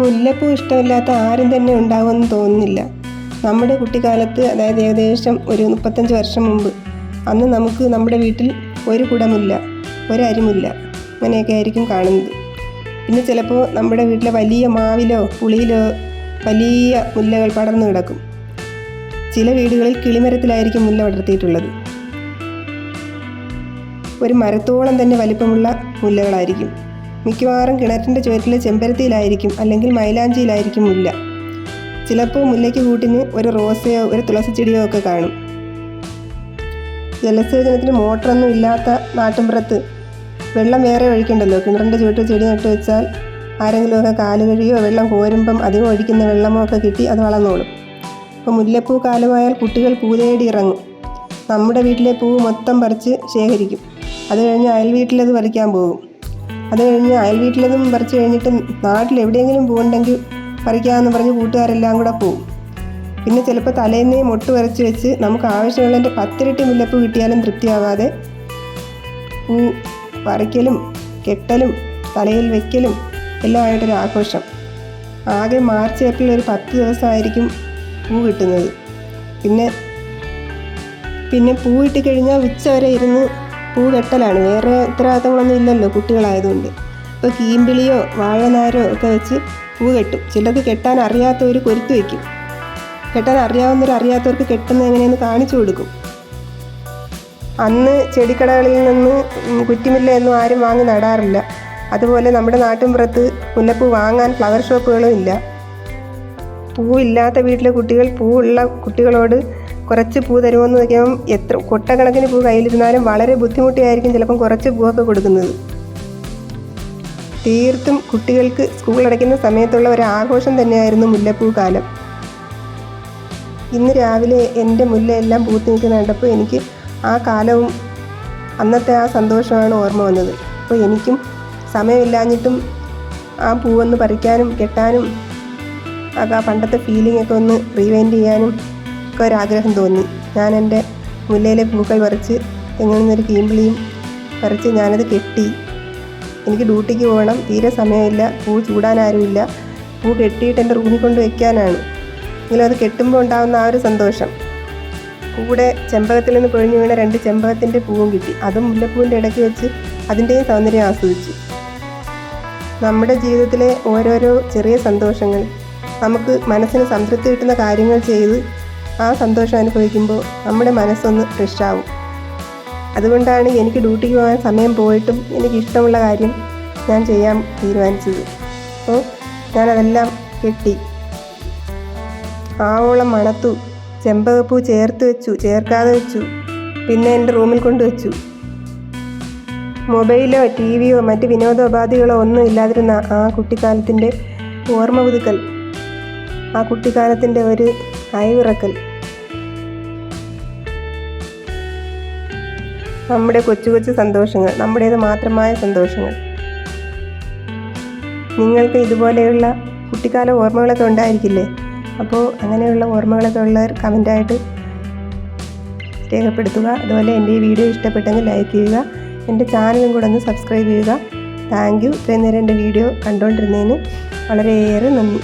മുല്ലപ്പൂ ഇഷ്ടമില്ലാത്ത ആരും തന്നെ ഉണ്ടാകുമെന്ന് തോന്നുന്നില്ല. നമ്മുടെ കുട്ടിക്കാലത്ത് അതായത് ഏകദേശം ഒരു മുപ്പത്തഞ്ച് വർഷം മുമ്പ് അന്ന് നമുക്ക് നമ്മുടെ വീട്ടിൽ ഒരു കുടമില്ല ഒരരിമില്ല അങ്ങനെയൊക്കെ ആയിരിക്കും കാണുന്നത്. പിന്നെ ചിലപ്പോൾ നമ്മുടെ വീട്ടിലെ വലിയ മാവിലോ പുളിയിലോ വലിയ മുല്ലകൾ പടർന്നു കിടക്കും. ചില വീടുകളിൽ കിളിമരത്തിലായിരിക്കും മുല്ല വളർത്തിയിട്ടുള്ളത് ഒരു മരത്തോളം തന്നെ വലിപ്പമുള്ള മുല്ലകളായിരിക്കും. മിക്കവാറും കിണറ്റിന്റെ ചുവറ്റിലെ ചെമ്പരത്തിയിലായിരിക്കും അല്ലെങ്കിൽ മൈലാഞ്ചിയിലായിരിക്കും മുല്ല ചിലപ്പോൾ മുല്ലയ്ക്ക് കൂട്ടിന് ഒരു റോസയോ ഒരു തുളസി ചെടിയോ ഒക്കെ കാണും. ജലസേചനത്തിന് മോട്ടറൊന്നും ഇല്ലാത്ത നാട്ടിൻപുറത്ത് വെള്ളം വേറെ ഒഴിക്കണ്ടല്ലോ? കിണറിന്റെ ചുവട്ടിൽ ചെടി നട്ട് വെച്ചാൽ ആരെങ്കിലുമൊക്കെ കാൽ കഴിയോ വെള്ളം കോരുമ്പം അധികം ഒഴിക്കുന്ന വെള്ളമോ ഒക്കെ കിട്ടി അത് വളർന്നോളും. അപ്പോൾ മുല്ലപ്പൂ കാലമായാൽ കുട്ടികൾ പൂ തേടി ഇറങ്ങും. നമ്മുടെ വീട്ടിലെ പൂവ് മൊത്തം പറിച്ച് ശേഖരിക്കും. അത് കഴിഞ്ഞ് അയൽ വീട്ടിലത് പറിക്കാൻ പോകും. അത് കഴിഞ്ഞ് അയൽ വീട്ടിലതും പറിച്ചു കഴിഞ്ഞിട്ട് നാട്ടിൽ എവിടെയെങ്കിലും പോകണ്ടെങ്കിൽ പറിക്കാമെന്ന് പറഞ്ഞ് കൂട്ടുകാരെല്ലാം കൂടെ പോവും. പിന്നെ ചിലപ്പോൾ തലേന്നേ മൊട്ട് വരച്ച് വെച്ച് നമുക്ക് ആവശ്യമുള്ളതിന്റെ പത്തിരട്ടി മുല്ലപ്പ് കിട്ടിയാലും തൃപ്തിയാവാതെ പൂ പറിക്കലും കെട്ടലും തലയിൽ വെക്കലും എല്ലാം ആയിട്ടൊരു ആഘോഷം. ആകെ മാർച്ച് ഏപ്രിൽ ഒരു പത്ത് ദിവസമായിരിക്കും പൂ കിട്ടുന്നത്. പിന്നെ പിന്നെ പൂ ഇട്ട് കഴിഞ്ഞാൽ ഉച്ച വരെ ഇരുന്ന് പൂ കെട്ടലാണ് വേറെ ഉത്തരവാദിത്തങ്ങളൊന്നും ഇല്ലല്ലോ കുട്ടികളായതുകൊണ്ട്. ഇപ്പോൾ കീമ്പിളിയോ വാഴനാരോ ഒക്കെ വെച്ച് പൂ കെട്ടും. ചിലർക്ക് കെട്ടാൻ അറിയാത്തവർ കൊരുത്തു വയ്ക്കും കെട്ടാൻ അറിയാവുന്നവർ അറിയാത്തവർക്ക് കെട്ടുന്നത് എങ്ങനെയെന്ന് കാണിച്ചു കൊടുക്കും. അന്ന് ചെടിക്കടകളിൽ നിന്ന് കുറ്റിമില്ല എന്നും ആരും വാങ്ങി നടാറില്ല. അതുപോലെ നമ്മുടെ നാട്ടിൻപുറത്ത് മുല്ലപ്പൂ വാങ്ങാൻ ഫ്ലവർ ഷോപ്പുകളും ഇല്ല. പൂവില്ലാത്ത വീട്ടിലെ കുട്ടികൾ പൂവുള്ള കുട്ടികളോട് കുറച്ച് പൂ തരുമെന്ന് നോക്കിയാൽ എത്ര കൊട്ടക്കണക്കിന് പൂ കയ്യിലിരുന്നാലും വളരെ ബുദ്ധിമുട്ടിയായിരിക്കും ചിലപ്പം കുറച്ച് പൂവൊക്കെ കൊടുക്കുന്നത്. തീർത്തും കുട്ടികൾക്ക് സ്കൂൾ അടയ്ക്കുന്ന സമയത്തുള്ള ഒരു ആഘോഷം തന്നെയായിരുന്നു മുല്ലപ്പൂ കാലം ഇന്ന് രാവിലെ എന്റെ മുല്ലയെല്ലാം പൂത്ത് നിൽക്കുന്ന കണ്ടപ്പോൾ എനിക്ക് ആ കാലവും അന്നത്തെ ആ സന്തോഷമാണ് ഓർമ്മ വന്നത്. അപ്പോൾ എനിക്കും സമയമില്ലാഞ്ഞിട്ടും ആ പൂവൊന്ന് പറിക്കാനും കെട്ടാനും ആ പണ്ടത്തെ ഫീലിംഗ് ഒക്കെ ഒന്ന് റീവൈൻഡ് ചെയ്യാനും ഒരാഗ്രഹം തോന്നി. ഞാൻ എന്റെ മുല്ലയിലെ പൂക്കൾ പറിച്ച് തെങ്ങിൽ നിന്നൊരു കീമ്പിളിയും പറിച്ച് ഞാനത് കെട്ടി. എനിക്ക് ഡ്യൂട്ടിക്ക് പോകണം തീരെ സമയമില്ല പൂ ചൂടാനാരുമില്ല. പൂ കെട്ടിയിട്ട് എന്റെ റൂമിൽ കൊണ്ട് വയ്ക്കാനാണ് എങ്കിലും അത് കെട്ടുമ്പോൾ ഉണ്ടാകുന്ന ആ ഒരു സന്തോഷം. കൂടെ ചെമ്പകത്തിൽ നിന്ന് പൊഴിഞ്ഞു വീണ രണ്ട് ചെമ്പകത്തിന്റെ പൂവും കിട്ടി. അതും മുല്ലപ്പൂവിന്റെ ഇടയ്ക്ക് വെച്ച് അതിന്റെയും സൗന്ദര്യം ആസ്വദിച്ചു. നമ്മുടെ ജീവിതത്തിലെ ഓരോരോ ചെറിയ സന്തോഷങ്ങൾ നമുക്ക് മനസ്സിന് സംതൃപ്തി കിട്ടുന്ന കാര്യങ്ങൾ ചെയ്ത് ആ സന്തോഷം അനുഭവിക്കുമ്പോൾ നമ്മുടെ മനസ്സൊന്ന് ഫ്രഷ് ആവും. അതുകൊണ്ടാണ് എനിക്ക് ഡ്യൂട്ടിക്ക് പോകാൻ സമയം പോയിട്ടും എനിക്ക് ഇഷ്ടമുള്ള കാര്യം ഞാൻ ചെയ്യാൻ തീരുമാനിച്ചത്. അപ്പോൾ ഞാനതെല്ലാം കെട്ടി. ആവോളം മണത്തു ചെമ്പകപ്പൂ ചേർത്ത് വെച്ചു ചേർക്കാതെ വെച്ചു പിന്നെ എന്റെ റൂമിൽ കൊണ്ടുവച്ചു മൊബൈലോ ടി വിയോ മറ്റ് വിനോദോപാധികളോ ഒന്നും ഇല്ലാതിരുന്ന ആ കുട്ടിക്കാലത്തിന്റെ ഓർമ്മ പുതുക്കൽ ആ കുട്ടിക്കാലത്തിന്റെ ഒരു അയവിറക്കൽ. നമ്മുടെ കൊച്ചു കൊച്ചു സന്തോഷങ്ങൾ നമ്മുടേത് മാത്രമായ സന്തോഷങ്ങൾ. നിങ്ങൾക്ക് ഇതുപോലെയുള്ള കുട്ടിക്കാല ഓർമ്മകളൊക്കെ ഉണ്ടായിരിക്കില്ലേ? അപ്പോൾ അങ്ങനെയുള്ള ഓർമ്മകളൊക്കെ ഉള്ളവർ കമന്റായിട്ട് രേഖപ്പെടുത്തുക. അതുപോലെ എന്റെ ഈ വീഡിയോ ഇഷ്ടപ്പെട്ടെങ്കിൽ ലൈക്ക് ചെയ്യുക. എന്റെ ചാനലും കൂടെ ഒന്ന് സബ്സ്ക്രൈബ് ചെയ്യുക. താങ്ക് യു ഇത്രയും നേരം എന്റെ വീഡിയോ കണ്ടുകൊണ്ടിരുന്നതിന് വളരെയേറെ നന്ദി.